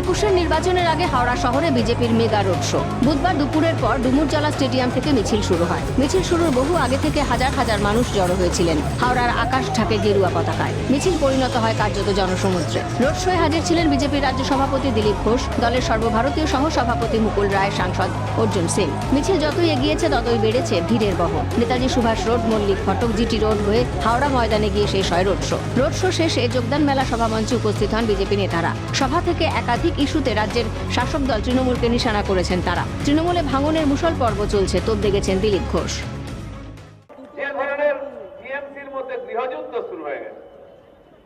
একুশের নির্বাচনের আগে হাওড়া শহরে বিজেপির মেগা রোড শো। বুধবার দুপুরের পর ডুমুরজলা স্টেডিয়াম থেকে মিছিল শুরু হয়। মিছিল শুরুর বহু আগে থেকে হাজার হাজার মানুষ জড়ো হয়েছিলেন হাওড়ার আকাশ ঢাকে গেরুয়া পতাকায়। মিছিল পরিণত হয় কার্যত জনসমুদ্রে। রোড শোয়ে হাজির ছিলেন বিজেপির রাজ্য সভাপতি দিলীপ ঘোষ, দলের সর্বভারতীয় সহ সভাপতি মুকুল রায়, সাংসদ অর্জুন সিং। মিছিল যতই এগিয়েছে, ততই বেড়েছে ভিড়ের বহ নেতাজি সুভাষ রোড, মল্লিক ফটক জিটি রোড হয়ে হাওড়া ময়দানে গিয়ে শেষ হয় রোড শো। রোড শো শেষে যোগদান মেলা সভামঞ্চে উপস্থিত হন বিজেপি নেতারা। সভা থেকে একাধিক ইস্যুতে রাজ্যের শাসক দল তৃণমূলকে নিশানা করেছেন তারা। তৃণমূলে ভাঙনের মুসল পর্ব চলছে, তোপ দেখেছেন দিলীপ ঘোষ।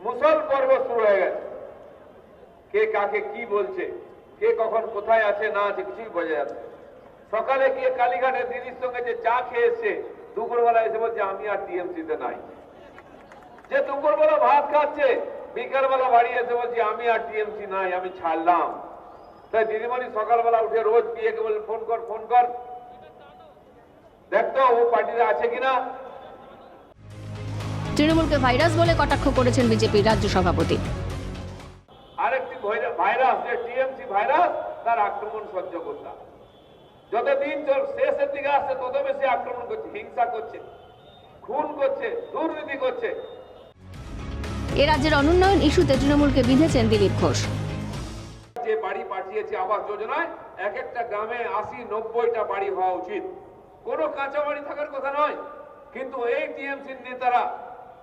মুসল পর্ব শুরু হয়ে গেছে। কে কাকে কি বলছে, কে কখন কোথায় আছে, না আছে, কিছুই বোঝা যাচ্ছে সকালে গিয়ে কালীঘাটে দিদির সঙ্গে যে চা খেয়ে এসছে দুপুরবেলা এসে বলছে, আমি আর টিএমসিতে নাই। যে দুপুরবেলা ভাত খাচ্ছে বিকালবেলা বাড়ি এসে বলছি আমি আর টিএমসি নাই আমি ছাড়লাম। তাই দিদিমণি সকালবেলা উঠে রোজ বিয়েকে বলে ফোন কর ফোন কর। দেখতো ও পার্টিতে আছে কিনা। তৃণমূলকে ভাইরাস বলে কটাক্ষ করেছেন বিজেপির রাজ্য সভাপতি। আরেকটি ভাইরাস যে টিএমসি ভাইরাস তার আক্রমণ সহ্য করতাম। যতদিন চল শেষের দিকে আসছে তত বেশি আক্রমণ করছে হিংসা করছে খুন করছে দুর্নীতি করছে। এ রাজ্যের অনুন্নয়ন ইস্যুতে তৃণমূলকে বিঁধেছেন দিলীপ ঘোষ। যে বাড়ি পাঠিয়েছে আবাস যোজনায়, এক একটা গ্রামে আশি, নব্বইটা বাড়ি হওয়া উচিত। কোনো কাঁচা বাড়ি থাকার কথা নয়, কিন্তু এই নেতারা,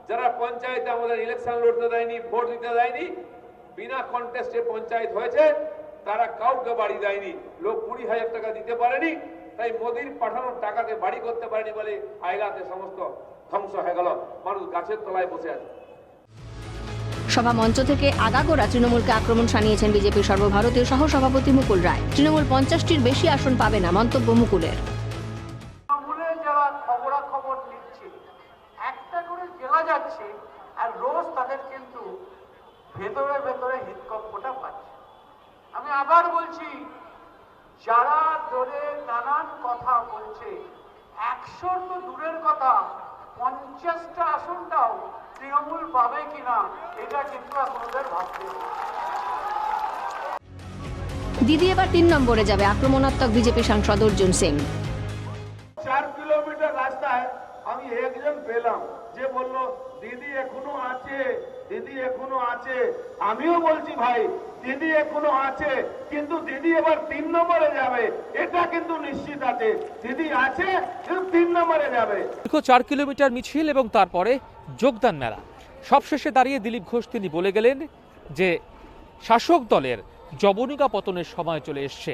যারা পঞ্চায়েতে আমাদের ইলেকশন লড়তে দেয়নি, ভোট দিতে দেয়নি, বিনা কন্টেস্টে পঞ্চায়েত হয়েছে, তারা কাউকে বাড়ি দেয়নি। লোক কুড়ি হাজার টাকা দিতে পারেনি, তাই মোদির পাঠানোর টাকাতে বাড়ি করতে পারেনি বলে আইলাতে সমস্ত ধ্বংস হয়ে গেল। মানুষ গাছের তলায় বসে আছে। সভা মঞ্চ থেকে আগাগোড়া তৃণমূলকে আক্রমণ শানিয়েছেন বিজেপির সর্বভারতীয় সহ সভাপতি মুকুল রায়। তৃণমূল পঞ্চাশটির বেশি আসন পাবে না, মন্তব্য মুকুলের। একটা যাচ্ছে, আর রোজ তাদের কিন্তু ভেতরে ভেতরে হৃদকম্পটা পাচ্ছে। আমি আবার বলছি, যারা ধরে নানান কথা বলছে, একশোর তো দূরের কথা পঞ্চাশটা আসনটাও তৃণমূল পাবে কিনা, এটা কিন্তু আপনাদের ভাবতে দিদি এবার তিন নম্বরে যাবে, আক্রমণাত্মক বিজেপি সাংসদ অর্জুন সিং। একজন পেলাম। যে বলল, দিদি এখনও আছে, দিদি এখনও আছে। আমিও বলছি, ভাই, দিদি এখনও আছে, কিন্তু দিদি এবার তিন নম্বরে যাবে। এটা কিন্তু নিশ্চিত আছে। দিদি আছে তিন নম্বরে যাবে। দীর্ঘ চার কিলোমিটার মিছিল এবং তারপরে যোগদান মেলা। সবশেষে দাঁড়িয়ে দিলীপ ঘোষ তিনি বলে গেলেন যে, শাসক দলের জবনিকা পতনের সময় চলে এসছে।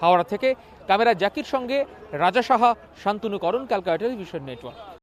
হাওড়া থেকে ক্যামেরা জ্যাকির সঙ্গে রাজা সাহা শান্তনু করণ ক্যালকাটা টেলিভিশন নেটওয়ার্ক।